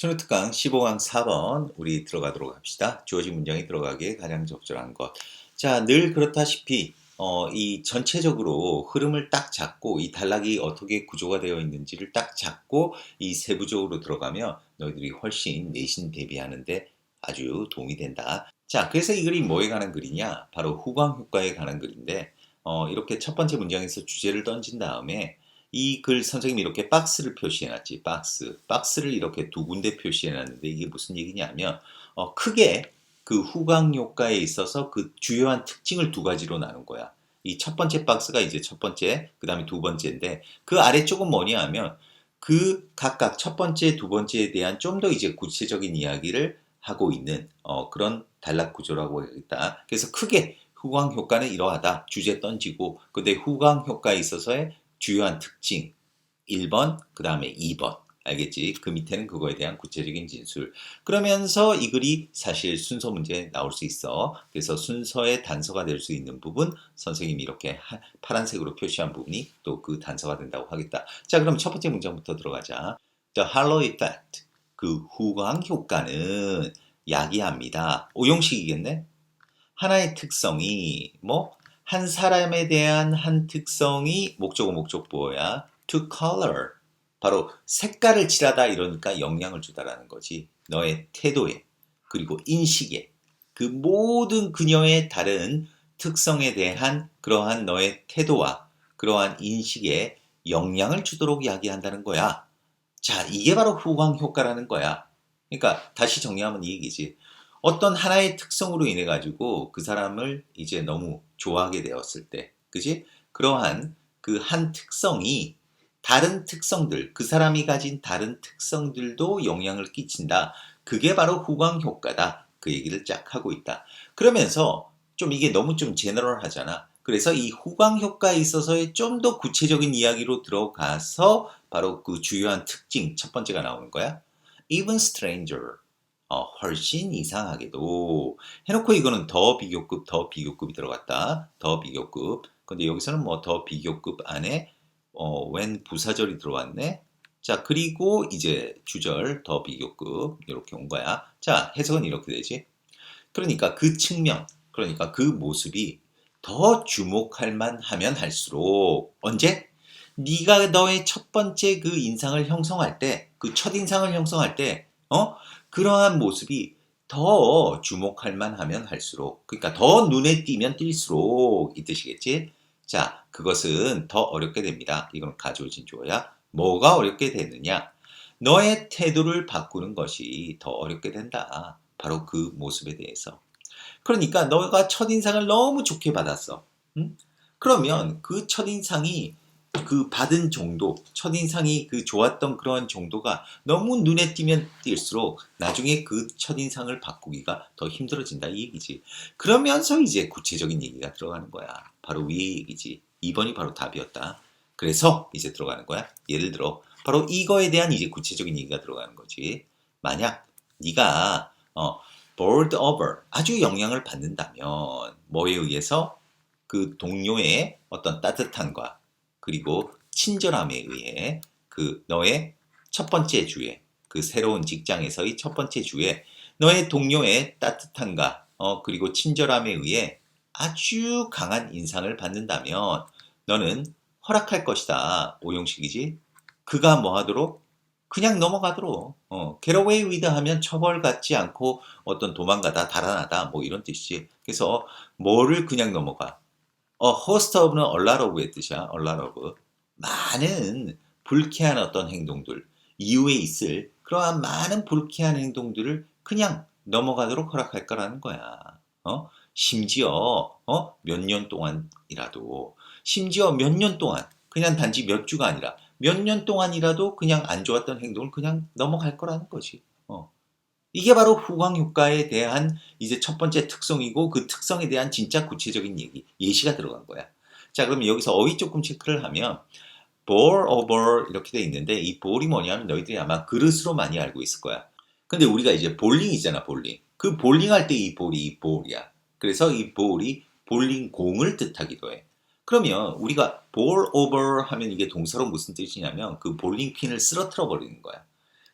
수능특강 15강 4번 우리 들어가도록 합시다. 주어진 문장이 들어가기에 가장 적절한 것. 자, 늘 그렇다시피 어, 이 전체적으로 흐름을 딱 잡고 이 단락이 어떻게 구조가 되어 있는지를 딱 잡고 이 세부적으로 들어가면 너희들이 훨씬 내신 대비하는데 아주 도움이 된다. 자, 그래서 이 글이 뭐에 관한 글이냐? 바로 후광 효과에 관한 글인데 어, 이렇게 첫 번째 문장에서 주제를 던진 다음에 이 글 선생님이 이렇게 박스를 표시해놨지 박스 박스를 이렇게 두 군데 표시해놨는데 이게 무슨 얘기냐면 어, 크게 그 후광 효과에 있어서 그 주요한 특징을 두 가지로 나눈 거야. 이 첫 번째 박스가 이제 첫 번째, 그 다음에 두 번째인데 그 아래쪽은 뭐냐 하면 그 각각 첫 번째, 두 번째에 대한 좀 더 이제 구체적인 이야기를 하고 있는 어, 그런 단락 구조라고 하겠다. 그래서 크게 후광 효과는 이러하다. 주제 던지고 근데 후광 효과에 있어서의 주요한 특징 1번, 그 다음에 2번. 알겠지? 그 밑에는 그거에 대한 구체적인 진술. 그러면서 이 글이 사실 순서 문제에 나올 수 있어. 그래서 순서의 단서가 될 수 있는 부분, 선생님이 이렇게 하, 파란색으로 표시한 부분이 또 그 단서가 된다고 하겠다. 자, 그럼 첫 번째 문장부터 들어가자. The halo effect. 그 후광 효과는 야기합니다. 오용식이겠네? 하나의 특성이, 뭐, 한 사람에 대한 한 특성이 목적어 목적보어야. to color. 바로 색깔을 칠하다 이러니까 영향을 주다라는 거지. 너의 태도에 그리고 인식에 그 모든 그녀의 다른 특성에 대한 그러한 너의 태도와 그러한 인식에 영향을 주도록 이야기한다는 거야. 자, 이게 바로 후광 효과라는 거야. 그러니까 다시 정리하면 이 얘기지. 어떤 하나의 특성으로 인해 가지고 그 사람을 이제 너무 좋아하게 되었을 때, 그지? 그러한 그 한 특성이 다른 특성들, 그 사람이 가진 다른 특성들도 영향을 끼친다. 그게 바로 후광 효과다. 그 얘기를 쫙 하고 있다. 그러면서 좀 이게 너무 좀 제너럴 하잖아. 그래서 이 후광 효과에 있어서의 좀 더 구체적인 이야기로 들어가서 바로 그 주요한 특징 첫 번째가 나오는 거야. Even stranger. 어, 훨씬 이상하게도 해놓고 이거는 더 비교급, 더 비교급이 들어갔다. 더 비교급. 근데 여기서는 뭐 더 비교급 안에 어, 웬 부사절이 들어왔네. 자, 그리고 이제 주절 더 비교급 이렇게 온 거야. 자, 해석은 이렇게 되지. 그러니까 그 측면, 그러니까 그 모습이 더 주목할 만하면 할수록 언제? 네가 너의 첫 번째 그 인상을 형성할 때, 그 첫 인상을 형성할 때, 어? 그러한 모습이 더 주목할 만하면 할수록, 그러니까 더 눈에 띄면 띌수록 이 뜻이겠지? 자, 그것은 더 어렵게 됩니다. 이건 가져오진 주어야. 뭐가 어렵게 되느냐? 너의 태도를 바꾸는 것이 더 어렵게 된다. 바로 그 모습에 대해서. 그러니까 너가 첫인상을 너무 좋게 받았어. 응? 그러면 그 첫인상이 그 받은 정도, 첫인상이 그 좋았던 그런 정도가 너무 눈에 띄면 띌수록 나중에 그 첫인상을 바꾸기가 더 힘들어진다 이 얘기지. 그러면서 이제 구체적인 얘기가 들어가는 거야. 바로 위의 얘기지. 2번이 바로 답이었다. 그래서 이제 들어가는 거야. 예를 들어 바로 이거에 대한 이제 구체적인 얘기가 들어가는 거지. 만약 네가 어, board over 아주 영향을 받는다면 뭐에 의해서 그 동료의 어떤 따뜻함과 그리고 친절함에 의해 그 너의 첫 번째 주에 그 새로운 직장에서의 첫 번째 주에 너의 동료의 따뜻함과 어, 그리고 친절함에 의해 아주 강한 인상을 받는다면 너는 허락할 것이다. 오용식이지. 그가 뭐 하도록? 그냥 넘어가도록. 어, 게러웨이 위드 하면 처벌받지 않고 어떤 도망가다 달아나다 뭐 이런 뜻이지. 그래서 뭐를 그냥 넘어가? 어, host of는 a lot of의 뜻이야. a lot of. 많은 불쾌한 어떤 행동들, 이후에 있을 그러한 많은 불쾌한 행동들을 그냥 넘어가도록 허락할 거라는 거야. 어? 심지어 어? 몇 년 동안이라도 심지어 몇 년 동안 그냥 단지 몇 주가 아니라 몇 년 동안이라도 그냥 안 좋았던 행동을 그냥 넘어갈 거라는 거지. 어. 이게 바로 후광 효과에 대한 이제 첫 번째 특성이고 그 특성에 대한 진짜 구체적인 얘기, 예시가 들어간 거야. 자, 그러면 여기서 어휘 조금 체크를 하면 bore over 이렇게 돼 있는데 이 볼이 뭐냐면 너희들이 아마 그릇으로 많이 알고 있을 거야. 근데 우리가 이제 볼링이잖아, 볼링. 그 볼링 할 때 이 볼이 이 볼이야. 그래서 이 볼이 볼링 공을 뜻하기도 해. 그러면 우리가 볼 오버 하면 이게 동사로 무슨 뜻이냐면 그 볼링 핀을 쓰러뜨려 버리는 거야.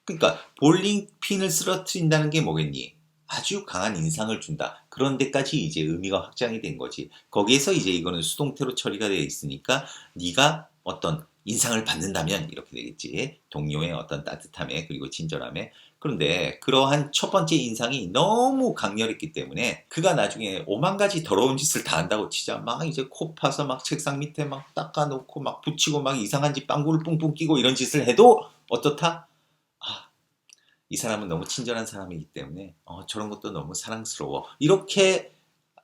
그러니까 볼링 핀을 쓰러뜨린다는 게 뭐겠니? 아주 강한 인상을 준다. 그런 데까지 이제 의미가 확장이 된 거지. 거기에서 이제 이거는 수동태로 처리가 되어 있으니까 네가 어떤 인상을 받는다면 이렇게 되겠지. 동료의 어떤 따뜻함에 그리고 친절함에. 그런데 그러한 첫 번째 인상이 너무 강렬했기 때문에 그가 나중에 오만 가지 더러운 짓을 다 한다고 치자. 막 이제 코 파서 막 책상 밑에 막 닦아놓고 막 붙이고 막 이상한 짓 빵구를 뿡뿡 끼고 이런 짓을 해도 어떻다? 아, 이 사람은 너무 친절한 사람이기 때문에 어, 저런 것도 너무 사랑스러워. 이렇게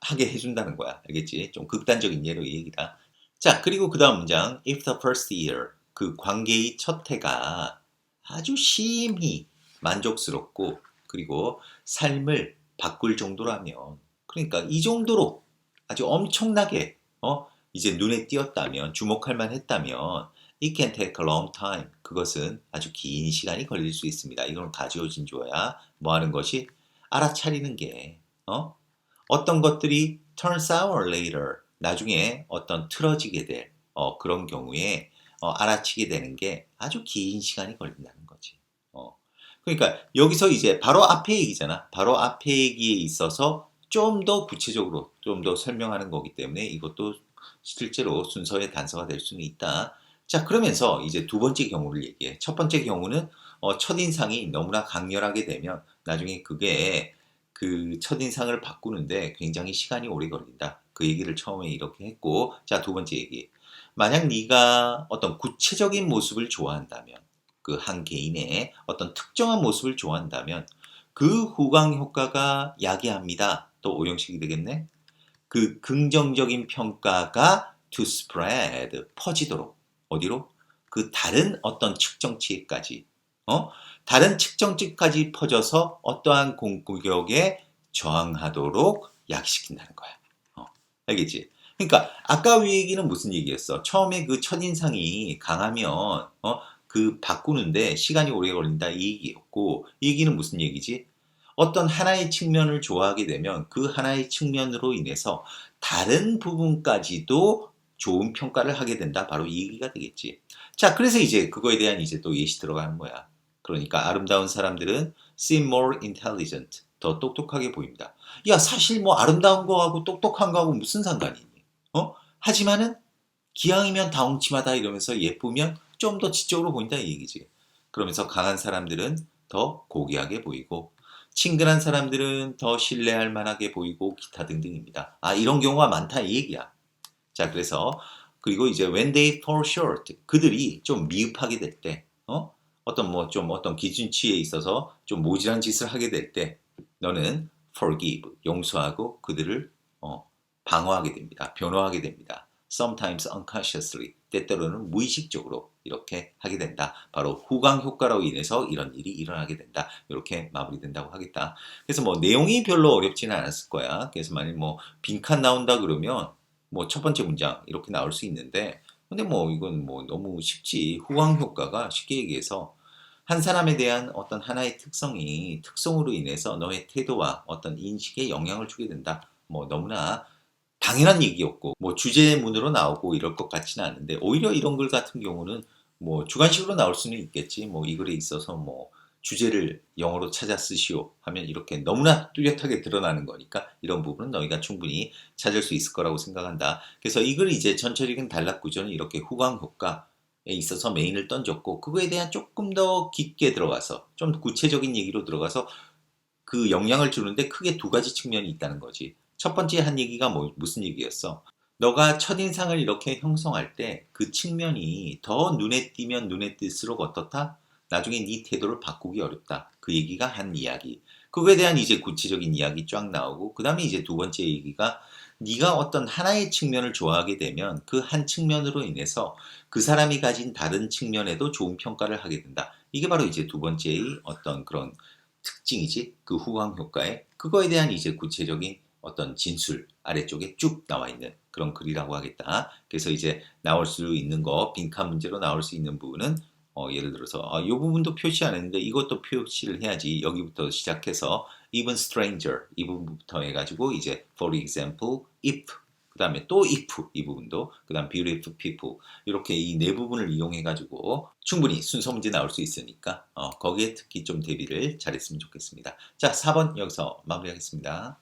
하게 해준다는 거야. 알겠지? 좀 극단적인 예로 이 얘기다. 자, 그리고 그 다음 문장. If the first year, 그 관계의 첫 해가 아주 심히 만족스럽고 그리고 삶을 바꿀 정도라면 그러니까 이 정도로 아주 엄청나게 어 이제 눈에 띄었다면 주목할 만했다면 it can take a long time 그것은 아주 긴 시간이 걸릴 수 있습니다. 이건 가지워진 줘야 뭐 하는 것이 알아차리는 게 어? 어떤 것들이 turn sour later 나중에 어떤 틀어지게 될 어, 그런 경우에 어, 알아치게 되는 게 아주 긴 시간이 걸린다는 거지. 어. 그러니까 여기서 이제 바로 앞에 얘기잖아. 바로 앞에 얘기에 있어서 좀 더 구체적으로 좀 더 설명하는 거기 때문에 이것도 실제로 순서의 단서가 될 수는 있다. 자, 그러면서 이제 두 번째 경우를 얘기해. 첫 번째 경우는 어, 첫인상이 너무나 강렬하게 되면 나중에 그게 그 첫인상을 바꾸는데 굉장히 시간이 오래 걸린다. 그 얘기를 처음에 이렇게 했고, 자, 두 번째 얘기. 만약 네가 어떤 구체적인 모습을 좋아한다면, 그 한 개인의 어떤 특정한 모습을 좋아한다면, 그 후광 효과가 야기합니다. 또 오형식이 되겠네. 그 긍정적인 평가가 to spread, 퍼지도록. 어디로? 그 다른 어떤 측정치까지. 어? 다른 측정치까지 퍼져서 어떠한 공격에 저항하도록 약시킨다는 거야. 어, 알겠지? 그러니까 아까 위 얘기는 무슨 얘기였어? 처음에 그 첫인상이 강하면 어, 그 바꾸는데 시간이 오래 걸린다 이 얘기였고 이 얘기는 무슨 얘기지? 어떤 하나의 측면을 좋아하게 되면 그 하나의 측면으로 인해서 다른 부분까지도 좋은 평가를 하게 된다. 바로 이 얘기가 되겠지. 자, 그래서 이제 그거에 대한 이제 또 예시 들어가는 거야. 그러니까 아름다운 사람들은 seem more intelligent. 더 똑똑하게 보입니다. 야, 사실 뭐 아름다운 거하고 똑똑한 거하고 무슨 상관이 있니? 어? 하지만은 기왕이면 다홍치마다 이러면서 예쁘면 좀 더 지적으로 보인다 이 얘기지. 그러면서 강한 사람들은 더 고귀하게 보이고 친근한 사람들은 더 신뢰할 만하게 보이고 기타 등등입니다. 아, 이런 경우가 많다 이 얘기야. 자, 그래서 그리고 이제 when they fall short 그들이 좀 미흡하게 될 때, 어? 어떤 뭐 좀 어떤 기준치에 있어서 좀 모질한 짓을 하게 될 때 너는 forgive 용서하고 그들을 어, 방어하게 됩니다. 변호하게 됩니다. sometimes unconsciously 때때로는 무의식적으로 이렇게 하게 된다. 바로 후광 효과로 인해서 이런 일이 일어나게 된다. 이렇게 마무리된다고 하겠다. 그래서 뭐 내용이 별로 어렵지는 않았을 거야. 그래서 만약 뭐 빈칸 나온다 그러면 뭐 첫 번째 문장 이렇게 나올 수 있는데 근데 뭐 이건 뭐 너무 쉽지. 후광 효과가 쉽게 얘기해서 한 사람에 대한 어떤 하나의 특성이 특성으로 인해서 너의 태도와 어떤 인식에 영향을 주게 된다. 뭐 너무나 당연한 얘기였고 뭐 주제문으로 나오고 이럴 것 같지는 않은데 오히려 이런 글 같은 경우는 뭐 주관식으로 나올 수는 있겠지. 뭐 이 글에 있어서 뭐 주제를 영어로 찾아 쓰시오 하면 이렇게 너무나 뚜렷하게 드러나는 거니까 이런 부분은 너희가 충분히 찾을 수 있을 거라고 생각한다. 그래서 이 글이 이제 전체적인 단락 구조는 이렇게 후광 효과에 있어서 메인을 던졌고 그거에 대한 조금 더 깊게 들어가서 좀 구체적인 얘기로 들어가서 그 영향을 주는데 크게 두 가지 측면이 있다는 거지. 첫 번째 한 얘기가 뭐, 무슨 얘기였어? 너가 첫인상을 이렇게 형성할 때 그 측면이 더 눈에 띄면 눈에 띌수록 어떻다? 나중에 네 태도를 바꾸기 어렵다. 그 얘기가 한 이야기. 그거에 대한 이제 구체적인 이야기 쫙 나오고 그 다음에 이제 두 번째 얘기가 네가 어떤 하나의 측면을 좋아하게 되면 그 한 측면으로 인해서 그 사람이 가진 다른 측면에도 좋은 평가를 하게 된다. 이게 바로 이제 두 번째의 어떤 그런 특징이지. 그 후광 효과에 그거에 대한 이제 구체적인 어떤 진술 아래쪽에 쭉 나와 있는 그런 글이라고 하겠다. 그래서 이제 나올 수 있는 거 빈칸 문제로 나올 수 있는 부분은 어, 예를 들어서 아, 이 부분도 표시 안 했는데 이것도 표시를 해야지 여기부터 시작해서 even stranger 이 부분부터 해가지고 이제 for example if 그 다음에 또 if 이 부분도 그 다음 beautiful people 이렇게 이 네 부분을 이용해 가지고 충분히 순서 문제 나올 수 있으니까 어, 거기에 특히 좀 대비를 잘했으면 좋겠습니다. 자 4번 여기서 마무리하겠습니다.